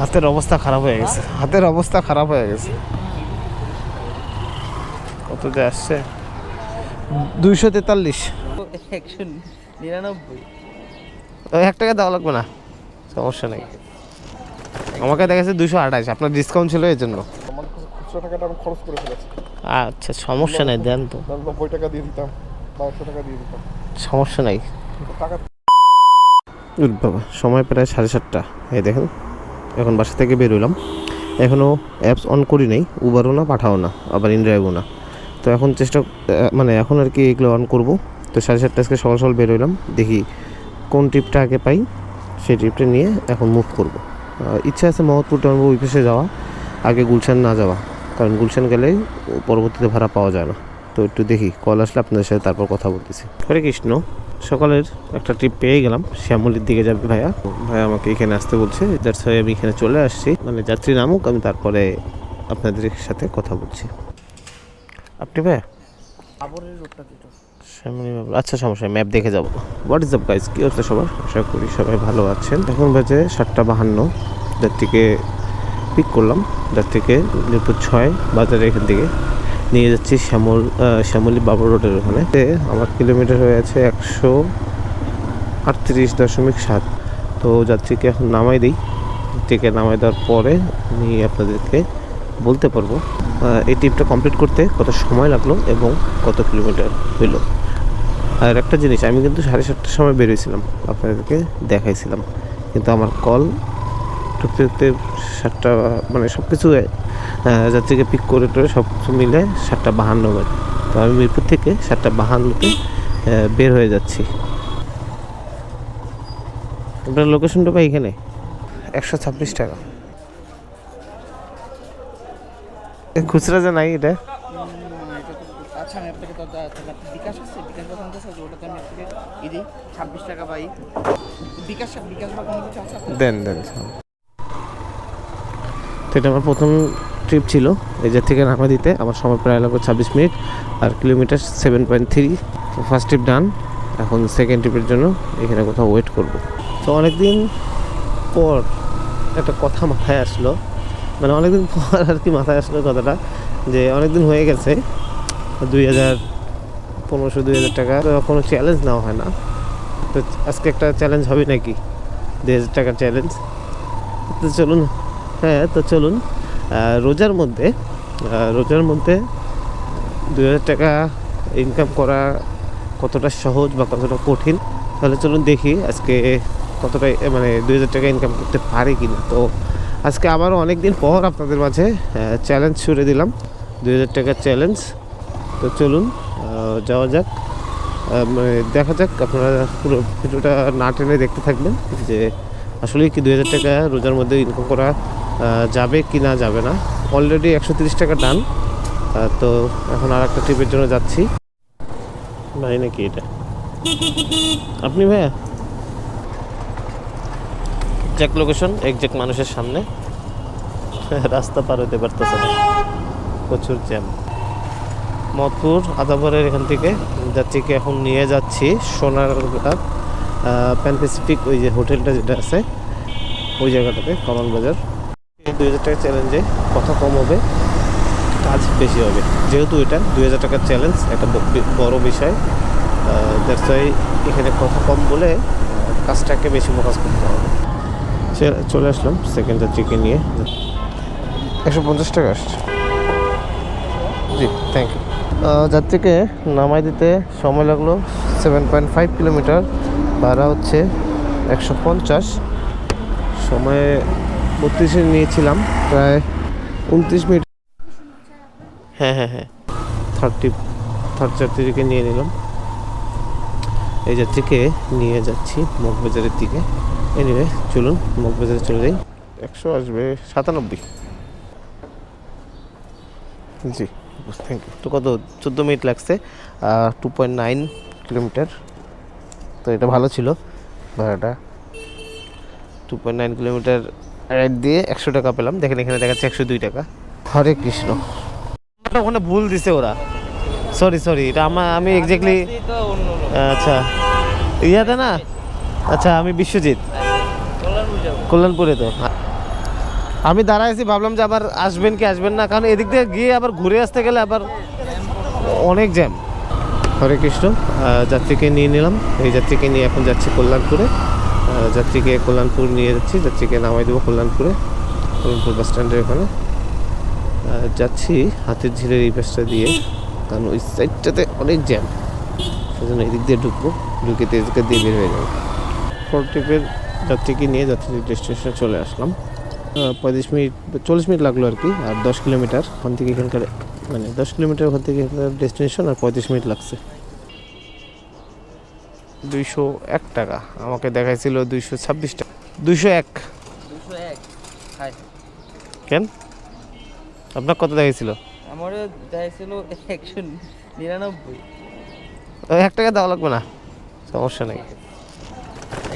হাতের অবস্থা খারাপ হয়ে গেছে। হাতের অবস্থা খারাপ হয়ে গেছে। কত যে আসছে? দুইশো তেতাল্লিশ। একশো নিরানব্বই। এক টাকা দেওয়া লাগবে না। সমস্যা নেই। আমাকে দেখেছে দুশো আঠাশ। আপনার ডিসকাউন্ট ছিল এই জন্য। টাকাটা আমি খরচ করে ফেলেছি। আচ্ছা সমস্যা নেই দেন তো। নব্বই টাকা দিয়ে দিতাম টাকা দিয়ে দিতাম। সমস্যা নাই। টাকা বাবা সময় প্রায় সাড়ে সাতটা। এই দেখেন এখন বাসা থেকে বেরোলাম এখনও অ্যাপস অন করি নাই উবারও না পাঠাও না, আবার ইনড্রাইভও না। তো এখন চেষ্টা মানে এখন আর কি এগুলো অন করব। তো সাড়ে সাতটা আজকে সকাল সকাল বেরোলাম দেখি কোন ট্রিপটা আগে পাই, সেই ট্রিপটা নিয়ে এখন মুভ করব। ইচ্ছা আছে মহৎপুর টনব ওই পাশে যাওয়া, আগে গুলশান না যাওয়া। কারণ গুলশান গেলেই পরবর্তীতে ভাড়া পাওয়া যায় না। তো একটু দেখি কল আসলে আপনাদের সাথে তারপর কথা বলতেছি। হরে কৃষ্ণ। সকালের একটা ট্রিপ পেয়ে গেলাম শ্যামলির দিকে যাবে ভাইয়া। ভাইয়া আমাকে এখানে আসতে বলছে দ্যাটস ওয়াই আমি এখানে চলে আসছি। মানে যাত্রী নামুক, আমি তারপরে আপনাদের সাথে কথা বলছি। আপনি ভাইয়া? আচ্ছা সমস্যা ম্যাপ দেখে যাব। হোয়াট ইজ গাইজ কী হচ্ছে সবার? আশা করি সবাই ভালো আছেন। এখন বাজে সাতটা বাহান্ন যার থেকে পিক করলাম। যার থেকে মিরপুর ছয়, বাজারে এখান থেকে নিয়ে যাচ্ছি শ্যামল শ্যামলী বাবু রোডের ওখানে। আমার কিলোমিটার হয়ে আছে একশো আটত্রিশ দশমিক সাত। তো যাত্রীকে এখন নামাই দিই। থেকে নামাই দেওয়ার পরে আমি আপনাদেরকে বলতে পারব এই ট্রিপটা কমপ্লিট করতে কত সময় লাগল এবং কত কিলোমিটার হইল। আর একটা জিনিস, আমি কিন্তু সাড়ে সাতটার সময় বেরিয়েছিলাম আপনাদেরকে দেখাইছিলাম। কিন্তু আমার কল ঢুকতে ঢুকতে সাতটা মানে সব কিছু যাত্রীকে পিক করে টোরে সব কিছু মিলে সাতটা বাহান্ন বাজে। তো আমি মিরপুর থেকে সাতটা বাহান্নতে বের হয়ে যাচ্ছি। আপনার লোকেশনটা পাই এখানে? একশো ছাব্বিশ টাকা। খুচরা যে নাই এটা? আচ্ছা আমি আপনাকে তো দা- তাহলে আপনি বিকাশ আছে? বিকাশ বা কোনো আছে? ওটাতে আমি আপনাকে ই দিই। ছাব্বিশ টাকা বাই বিকাশ বিকাশ বা কোনো কিছু আছে দেন দেন তো এটা আমার প্রথম ট্রিপ ছিল, এই যে থেকে নামা দিতে, আমার সময় প্রায় লাগবে ছাব্বিশ মিনিট, আর kilometre seven point three first trip done এখন সেকেন্ড ট্রিপের জন্য এখানে কোথাও ওয়েট করব। তো অনেকদিন পর একটা কথা মাথায় আসলো মানে অনেকদিন পর আর কি মাথায় আসলো কথাটা, যে অনেকদিন হয়ে গেছে, দুই হাজার পনেরোশো, দুই হাজার টাকা কোনো চ্যালেঞ্জ নেওয়া হয় না। তো আজকে একটা চ্যালেঞ্জ হবে নাকি? দুই হাজার টাকার চ্যালেঞ্জ তো চলুন হ্যাঁ তো চলুন। রোজার মধ্যে রোজার মধ্যে দু হাজার টাকা ইনকাম করা কতটা সহজ বা কতটা কঠিন, তাহলে চলুন দেখি আজকে কতটা মানে দুই হাজার টাকা ইনকাম করতে পারে কি না তো আজকে আবারও অনেক দিন পর আপনাদের মাঝে চ্যালেঞ্জ ছুড়ে দিলাম, দুই হাজার টাকার চ্যালেঞ্জ তো চলুন যাওয়া যাক। মানে দেখা যাক, আপনারা পুরো ভিডিওটা না টেনে দেখতে থাকবেন যে আসলে কি দুই হাজার টাকা রোজার মধ্যে ইনকাম করা যাবে কি না যাবে না। অলরেডি একশো তিরিশ টাকা ডান তো এখন আর একটা ট্রিপের জন্য যাচ্ছি। ভাই নাকি এটা? আপনি ভাইয়া? এক্সাক্ট লোকেশন এক্সাক্ট মানুষের সামনে। রাস্তা পার হতে পারতেছে না। প্রচুর জ্যাম মদপুর আদাবরের এখান থেকে যাত্রীকে এখন নিয়ে যাচ্ছি। সোনারঘাট প্যান প্যাসিফিক ওই যে হোটেলটা যেটা আছে, ওই জায়গাটাতে, কমল বাজার। দুই হাজার টাকা চ্যালেঞ্জে কথা কম হবে, কাজ বেশি হবে। যেহেতু এটা দুই হাজার টাকার চ্যালেঞ্জ একটা বড় বিষয় দ্যাটস ওয়াই এখানে কথা কম বলে কাজটাকে বেশি ফোকাস করতে হবে। চলে আসলাম সেকেন্ড যাত্রীকে নিয়ে। একশো পঞ্চাশ টাকা আসছে। জি থ্যাংক ইউ যাত্রীকে নামাই দিতে সময় লাগল সেভেন পয়েন্ট ফাইভ কিলোমিটার ভাড়া হচ্ছে একশো পঞ্চাশ। সময়ে বত্রিশে নিয়েছিলাম প্রায় উনত্রিশ মিনিট। হ্যাঁ হ্যাঁ হ্যাঁ। থার্টি থার্ড যাত্রীকে নিয়ে নিলাম। এই যাত্রীকে নিয়ে যাচ্ছি মগবাজারের দিকে। এনিওয়ে চলুন মগবাজারে চলে যাই। একশো আসবে সাতানব্বই। জি থ্যাংক ইউ তো কত? চোদ্দ মিনিট লাগছে টু পয়েন্ট নাইন কিলোমিটার তো এটা ভালো ছিল ভাড়াটা। Two point nine kilometre ride দিয়ে একশো টাকা পেলাম। দেখেন এখানে দেখাচ্ছে একশো দুই টাকা। হরে কৃষ্ণ। ওখানে ভুল দিছে ওরা। সরি সরি এটা আমার আমি এক্স্যাক্টলি আচ্ছা। ইয়াতে না? আচ্ছা আমি বিশ্বজিৎ। কল্যাণপুরে তো। আমি দাঁড়ায় আছি ভাবলাম যে আবার আসবেন কি আসবেন না কারণ এদিক দিয়ে গিয়ে আবার ঘুরে আসতে গেলে আবার অনেক জ্যাম হরে কৃষ্ণ যাত্রীকে নিয়ে নিলাম। এই যাত্রীকে নিয়ে এখন যাচ্ছি কল্যাণপুরে। যাত্রীকে কল্যাণপুর নিয়ে যাচ্ছি। যাত্রীকে নামাই দেবো কল্যাণপুরে, কল্যাণপুর বাস স্ট্যান্ডের ওখানে। যাচ্ছি হাতের ঝিলের এই পাশটা দিয়ে, কারণ ওই সাইডটাতে অনেক জ্যাম সেজন্য এদিক দিয়ে ঢুকবো, ঢুকে তেজকে দিয়ে বের হয়ে যাব। ফোর ট্রিপের যাত্রীকে নিয়ে যাত্রী ডেস্টিনেশনে চলে আসলাম। পঁয়ত্রিশ মিনিট, চল্লিশ মিনিট লাগল আর কি, আর দশ কিলোমিটার। ওখান থেকে এখানকার মানে দশ কিলোমিটার ওখান থেকে ডেস্টিনেশন আর পঁয়ত্রিশ মিনিট লাগছে। দুইশো এক টাকা। আমাকে দেখাইছিল দুইশো ছাব্বিশ টাকা। দুইশো এক। কেন? আপনার কত দেখাইছিল? আমারও দেখাইছিল একশো নিরানব্বই। এক টাকা দেওয়া লাগবে না। সমস্যা নেই।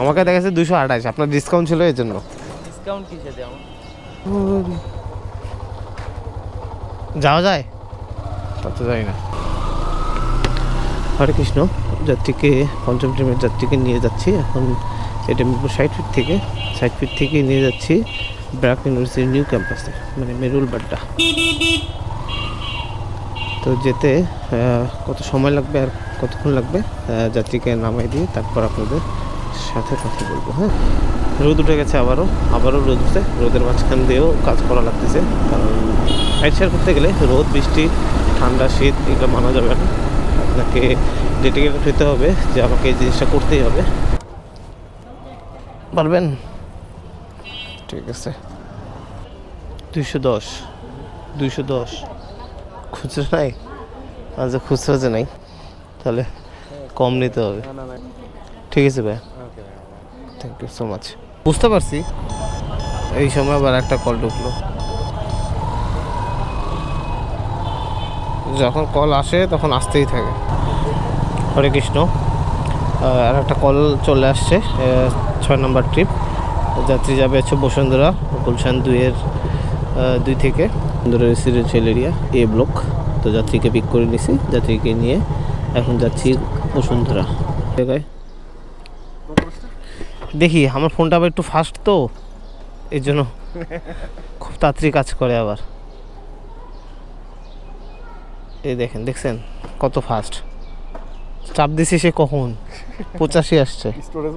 আমাকে দেখাচ্ছে দুশো আঠাশ। আপনার ডিসকাউন্ট ছিল এর জন্য। ডিসকাউন্ট কিসে আমার যাওয়া যায়? তত যাই না। হরে কৃষ্ণ। যাত্রীকে, পঞ্চম ট্রেনের যাত্রীকে নিয়ে যাচ্ছি। এখন এটা মিরপুর ষাট ফিট থেকে ষাট ফিট থেকে নিয়ে যাচ্ছি ব্র্যাক ইউনিভার্সিটির নিউ ক্যাম্পাসে মানে মেরুল বাড্ডা তো যেতে কত সময় লাগবে আর কতক্ষণ লাগবে? যাত্রীকে নামাই দিয়ে তারপর আপনাদের সাথে কথা বলব হ্যাঁ? রোদ উঠে গেছে আবারও আবারও রোদ উঠছে। রোদের মাঝখান দিয়েও কাজ করা লাগতেছে, কারণ রাইড শেয়ার করতে গেলে রোদ, বৃষ্টি, ঠান্ডা, শীত, এগুলো মানা যাবে না। আপনাকে ডেডিকেটেড হতে হবে যে আমাকে এই জিনিসটা করতেই হবে। পারবেন? ঠিক আছে। দুইশো দশ। দুইশো দশ। খুচরো নাই? আচ্ছা খুচরো যে নাই তাহলে কম নিতে হবে। ঠিক আছে ভাই। থ্যাংক ইউ সো মাচ বুঝতে পারছি। এই সময় আবার একটা কল ঢুকলো। যখন কল আসে তখন আসতেই থাকে। হরে কৃষ্ণ। আর একটা কল চলে আসছে ছয় নম্বর ট্রিপ। যাত্রী যাবে হচ্ছে বসুন্ধরা, গুলশান দুইয়ের দুই থেকে। Bashundhara residential area A block তো যাত্রীকে পিক করে নিছি, যাত্রীকে নিয়ে এখন যাচ্ছি বসুন্ধরা। দেখি, আমার ফোনটা আবার একটু ফাস্ট তো এই জন্য খুব তাড়াতাড়ি কাজ করে আবার। এই দেখেন দেখছেন? কত ফাস্ট চাপ দিছি সে কখন? পঁচাশি আসছে। স্টোরেজ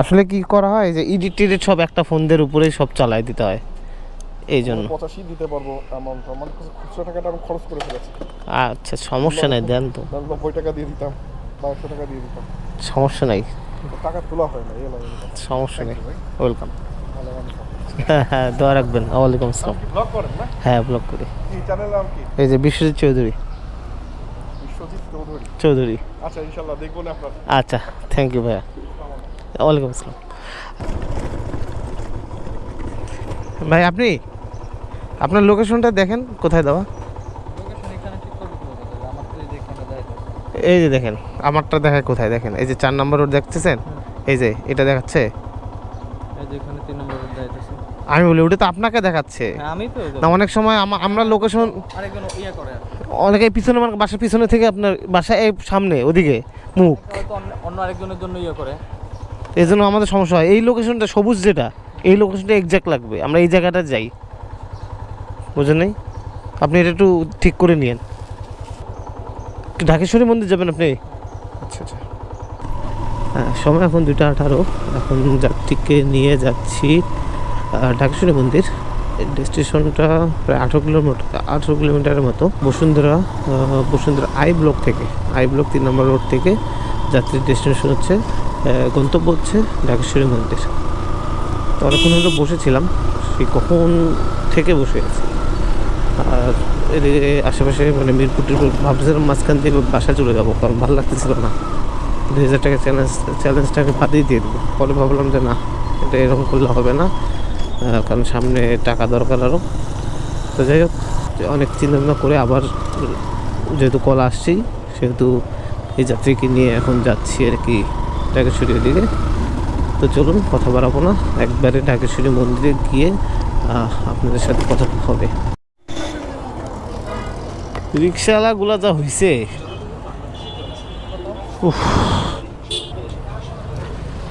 আসলে কি করা হয় যে ইডিট টিডিট সব একটা ফোনদের উপরেই সব চালাই দিতে হয়। এই জন্য। পঁচাশি দিতে পারব অ্যামাউন্ট আমার কাছে খুচরো টাকাটা আমি খরচ করে ফেলেছি। আচ্ছা সমস্যা নাই দেন তো। নব্বই টাকা দিয়ে দিতাম বা একশো টাকা দিয়ে দিতাম। সমস্যা নাই। টাকা তোলা হয় না সমস্যা নেই। ওয়েলকাম হ্যাঁ হ্যাঁ দোয়া রাখবেন। ওয়ালাইকুম আসসালাম। ব্লগ করেন না? হ্যাঁ ব্লক করি। কি চ্যানেল নাম কি? এই যে বিশ্বজিৎ চৌধুরী। বিশ্বজিৎ চৌধুরী। চৌধুরী। আচ্ছা ইনশাল্লাহ দেখব না আপনার। আচ্ছা থ্যাংক ইউ ভাইয়া। ওয়ালাইকুম আসসালাম। ভাই আপনি? আপনার লোকেশনটা দেখেন কোথায় দেওয়া? এই যে। এই দেখেন আমারটা দেখায় কোথায় দেখেন? এই যে চার নম্বর রোড দেখতেছেন? এই যে এটা দেখাচ্ছে? এই যে এখানে তিন নম্বর দেখাইতেছে। আমি বলি ওটা তো আপনাকে দেখাচ্ছে। হ্যাঁ, আমি তো না অনেক সময় আমা- আমরা লোকেশন ইয়ে অনেকে পিছনে মানে বাসার পিছনে থেকে আপনার বাসা এই সামনে ওদিকে মুখ। অন্য- আরেকজনের জন্য ইয়ে করে। এই জন্য আমাদের সমস্যা হয়। এই লোকেশনটা সবুজ যেটা এই লোকেশনটা এক্সাক্ট লাগবে। আমরা এই জায়গাটা যাই। বুঝেন নাই? আপনি এটা একটু ঠিক করে নিয়েন। ঢাকেশ্বরী মন্দির যাবেন আপনি? আচ্ছা আচ্ছা। হ্যাঁ সময় এখন দুটা আঠারো। এখন যাত্রীকে নিয়ে যাচ্ছি। ঢাকেশ্বরী মন্দির ডেস্টিনেশনটা প্রায় আঠেরো কিলোমিটার, আঠেরো কিলোমিটারের মতো। বসুন্ধরা বসুন্ধরা আই ব্লক থেকে, আই ব্লক তিন নম্বর রোড থেকে যাত্রীর ডেস্টিনেশন হচ্ছে গন্তব্য হচ্ছে ঢাকেশ্বরী মন্দির। তো অনেকক্ষণ হলো বসেছিলাম সেই কখন থেকে বসে আছি? আর এদিকে আশেপাশে মানে মিরপুর টিরপুর ভাবছিলাম মাঝখান থেকে বাসা চলে যাব, কারণ ভালো লাগতেছিল না। দুই হাজার টাকা চ্যালেঞ্জ চ্যালেঞ্জটাকে বাদেই দিয়ে দেবো। পরে ভাবলাম যে না, এটা এরকম করলে হবে না। কারণ সামনে টাকা দরকার আরও তো যাই হোক, অনেক চিন্তা ভাবনা করে আবার যেহেতু কল আসছি সেহেতু এই যাত্রীকে নিয়ে এখন যাচ্ছি আর কি ঢাকেশ্বরীর দিকে। তো চলুন, কথা বাড়াবো না। একবারে ঢাকেশ্বরী মন্দিরে গিয়ে আপনাদের সাথে কথা হবে। রিক্সাওয়ালাগুলো যা হয়েছে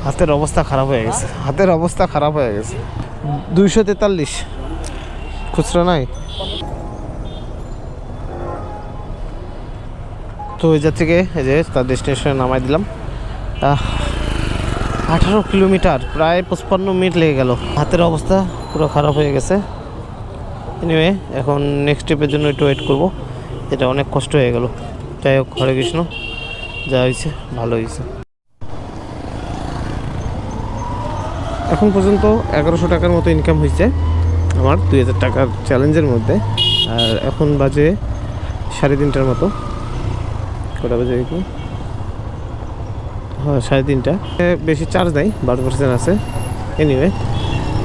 হাতের অবস্থা খারাপ হয়ে গেছে। হাতের অবস্থা খারাপ হয়ে গেছে। দুইশো তেতাল্লিশ। খুচরা নাই? তো ওই যাত্রীকে এই যে তার ডেস্টিনেশনে নামাই দিলাম। আঠারো কিলোমিটার, প্রায় পঁচপান্ন মিনিট লেগে গেল। হাতের অবস্থা পুরো খারাপ হয়ে গেছে। এনিওয়ে এখন নেক্সট ট্রিপের জন্য একটু ওয়েট করব। এটা অনেক কষ্ট হয়ে গেল। যাই হোক, হরে কৃষ্ণ। যা হয়েছে, ভালো হয়েছে। এখন পর্যন্ত এগারোশো টাকার মতো ইনকাম হয়েছে আমার দুই হাজার টাকার চ্যালেঞ্জের মধ্যে। আর এখন বাজে সাড়ে তিনটার মতো। কটা বাজে কি হ্যাঁ সাড়ে তিনটা। বেশি চার্জ নাই, বারো পার্সেন্ট আছে। এনিওয়ে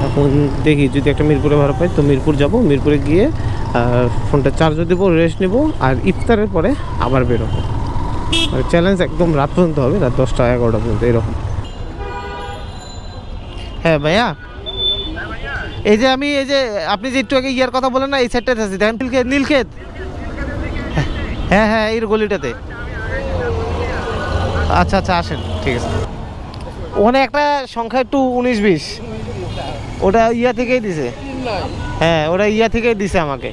এখন দেখি, যদি একটা মিরপুরে ভাড়া পাই, তো মিরপুর যাব। মিরপুরে গিয়ে ফোনটা চার্জও দেবো রেস্ট নেব, আর ইফতারের পরে আবার বেরোবো। আর চ্যালেঞ্জ একদম রাত পর্যন্ত হবে, রাত দশটা এগারোটা পর্যন্ত, এরকম। হ্যাঁ ভাইয়া। এই যে আমি, এই যে আপনি যে একটু আগে ইয়ার কথা বলেন না, এই সাইডটাতে আছি। দেখেন, নীলক্ষেত নীলক্ষেত। হ্যাঁ হ্যাঁ এই গলিটাতে। আচ্ছা আচ্ছা আসেন, ঠিক আছে। ওখানে একটা সংখ্যা একটু উনিশ, বিশ। ওটা ইয়া থেকেই দিছে। হ্যাঁ ওটা ইয়া থেকেই দিছে আমাকে।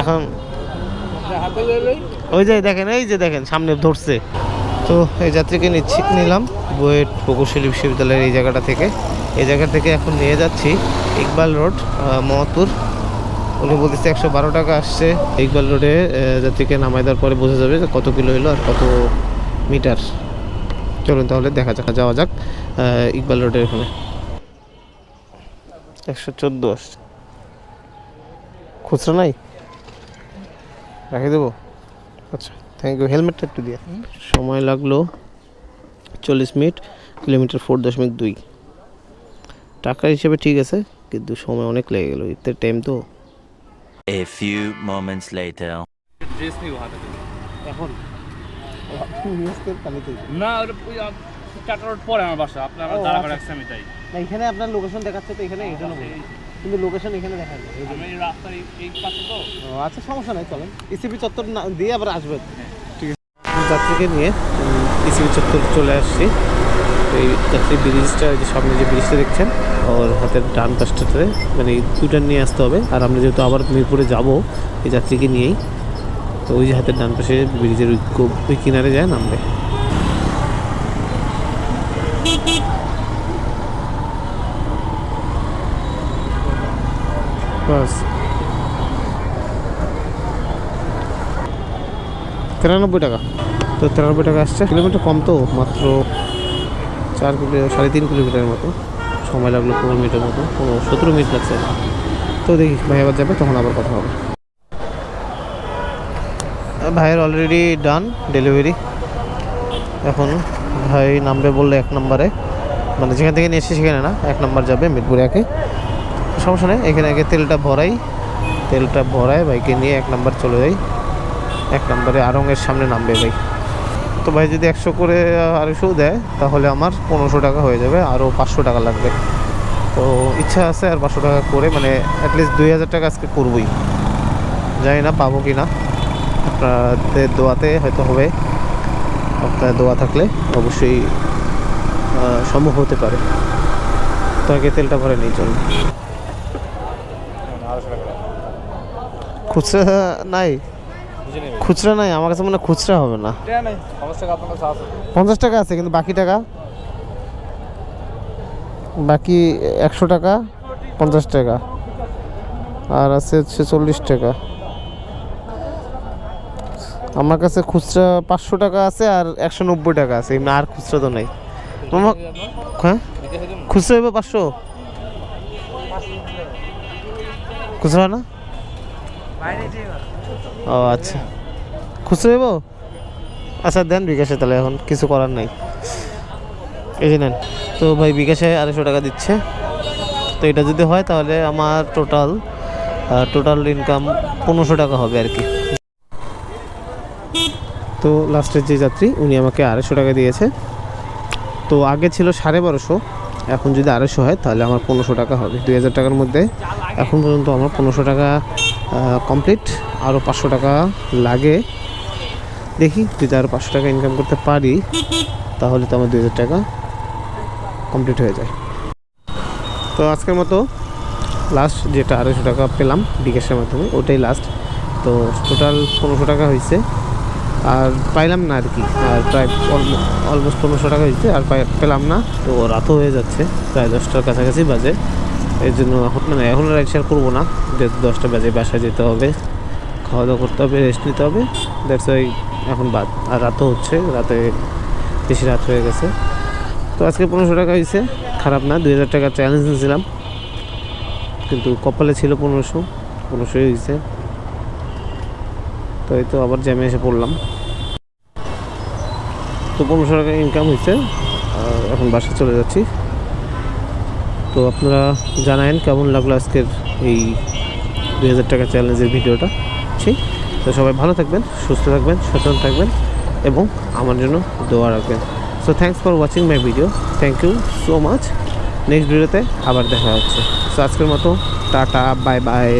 এখন ওই যে দেখেন, এই যে দেখেন, সামনে ধরছে। তো এই যাত্রীকে নিচ্ছি, নিলাম। বুয়েট প্রকৌশলী বিশ্ববিদ্যালয়ের এই জায়গাটা থেকে। এই জায়গা থেকে এখন নিয়ে যাচ্ছি ইকবাল রোড মহৎপুর উনি বলতেছে একশো বারো টাকা আসছে। ইকবাল রোডে যাত্রীকে নামাই দেওয়ার পরে বোঝা যাবে যে কত কিলো এলো আর কত মিটার। চলুন তাহলে দেখা যাক, যাওয়া যাক ইকবাল রোডের ওখানে একশো চোদ্দ আসছে। খুচরা নাই? রেখে দেবো? আচ্ছা। থ্যাংক ইউ হেলমেটটা একটু দিয়ে। সময় লাগল চল্লিশ মিনিট কিলোমিটার ফোর দশমিক দুই। টাকা হিসেবে ঠিক আছে কিন্তু সময় অনেক লেগে গেলো ঈদের টাইম তো। A few moments later. Dress নিব হাতে এখন? না ওটা ওই চারটা রোড পরে আমার বাসা আপনার দাঁড়া আচ্ছা। করে রাখছি আমি তাই। এখানে আপনার লোকেশন দেখাচ্ছে তো এখানে এই জন্য বললাম। কিন্তু লোকেশন এখানে দেখা যায়। এই রাস্তার এই- এই পাশে তো? আচ্ছা সমস্যা নাই চলেন। ইসিপি চত্বর না দিয়ে আবার আসবেন। ঠিক আছে। যাত্রীকে নিয়ে ইসিপি চত্বর চলে আসছি। এই যাত্রী ব্রিজটা যে সামনে যে ব্রিজটা দেখছেন ওর হাতের ডান পাশটাতে মানে দুইটা নিয়ে আসতে হবে। আর আমরা যেহেতু আবার মিরপুরে যাব এই যাত্রীকে নিয়েই তো ওই যে হাতের ডান পাশে ব্রিজের ওই ওই কিনারে যায় নামবে। বাস তিরানব্বই টাকা। তো তিরানব্বই টাকা আসছে। কিলোমিটার কম তো মাত্র চার কিলো সাড়ে তিন কিলোমিটারের মতো। সময় লাগল পনেরো মিনিটের মতো পনেরো সতেরো মিনিট লাগছে। তো দেখি ভাই আবার যাবে তখন আবার কথা হবে। ভাইয়ের অলরেডি ডান ডেলিভারি এখন ভাই নামবে বললে এক নম্বরে। মানে যেখান থেকে নিয়ে এসে সেখানে না এক নম্বর যাবে মিরপুরে একে। সমস্যা নেই। এখানে আগে তেলটা ভরাই। তেলটা ভরাই বাইকে নিয়ে এক নাম্বার চলে যাই। এক নম্বরে আরঙের সামনে নামবে ভাই। তো ভাই যদি একশো করে আড়াইশো দেয়, তাহলে আমার পনেরোশো টাকা হয়ে যাবে, আরও পাঁচশো টাকা লাগবে। তো ইচ্ছা আছে আর পাঁচশো টাকা করে মানে অ্যাটলিস্ট দুই হাজার টাকা আজকে করবই। জানি না পাবো কি না। আপনাদের দোয়াতে হয়তো হবে। আপনার দোয়া থাকলে অবশ্যই সম্ভব হতে পারে। তো আগে তেলটা ভরে নিই, চলুন। খুচরা নাই? খুচরা নাই? আমার কাছে মনে হয় খুচরা হবে না। পঞ্চাশ টাকা আছে। কিন্তু বাকি টাকা? বাকি একশো টাকা পঞ্চাশ টাকা। আর আছে হচ্ছে চল্লিশ টাকা। আমার কাছে খুচরা পাঁচশো টাকা আছে আর একশো নব্বই টাকা আছে। এমনি আর খুচরা তো নাই। হ্যাঁ? খুচরা হবে পাঁচশো? খুচরা না? ও আচ্ছা। খুচরা হইব আচ্ছা দেন বিকাশে তাহলে এখন, কিছু করার নাই। এই যে নেন। তো ভাই, বিকাশে আড়াইশো টাকা দিচ্ছে। তো এটা যদি হয়, তাহলে আমার টোটাল টোটাল ইনকাম পনেরোশো টাকা হবে আর কি। তো লাস্টের যে যাত্রী, উনি আমাকে আড়াইশো টাকা দিয়েছে। তো আগে ছিল সাড়ে বারোশো, এখন যদি আড়াইশো হয়, তাহলে আমার পনেরোশো টাকা হবে। দুই হাজার টাকার মধ্যে, এখন পর্যন্ত আমার পনেরোশো টাকা কমপ্লিট আরও পাঁচশো টাকা লাগে। দেখি যদি আরও পাঁচশো টাকা ইনকাম করতে পারি, তাহলে তো আমার দুই হাজার টাকা কমপ্লিট হয়ে যায়। তো আজকের মতো লাস্ট যেটা আড়াইশো টাকা পেলাম বিকাশের মাধ্যমে, ওটাই লাস্ট তো টোটাল পনেরোশো টাকা হয়েছে। আর পাইলাম না আর কি। আর প্রায় অলমোস্ট পনেরোশো টাকা হয়েছে। আর পেলাম না। তো রাতও হয়ে যাচ্ছে, প্রায় দশটার কাছাকাছি বাজে। এর জন্য এখন মানে এখন রাইড শেয়ার করব না। যেহেতু দশটা বাজে, বাসায় যেতে হবে খাওয়া দাওয়া করতে হবে রেস্ট নিতে হবে। দ্যাটস ওয়াই এখন বাদ। আর রাতও হচ্ছে, রাতে বেশি রাত হয়ে গেছে। তো আজকে পনেরোশো টাকা হয়েছে। খারাপ না, দুই হাজার টাকা চ্যালেঞ্জ নিয়েছিলাম। কিন্তু কপালে ছিল পনেরোশো, পনেরোশোই হয়েছে। তো এই তো আবার জ্যামে এসে পড়লাম। তো পনেরোশো টাকা ইনকাম হয়েছে। আর এখন বাসায় চলে যাচ্ছি। তো আপনারা জানায়েন কেমন লাগল আজকের এই দুই হাজার টাকা চ্যালেঞ্জের ভিডিওটা? ঠিক তো সবাই ভালো থাকবেন, সুস্থ থাকবেন, সচেতন থাকবেন এবং আমার জন্য দোয়া রাখবেন। So thanks for watching my video thank you so much next ভিডিওতে আবার দেখা হচ্ছে। সো আজকের মতো, টাটা বাই বাই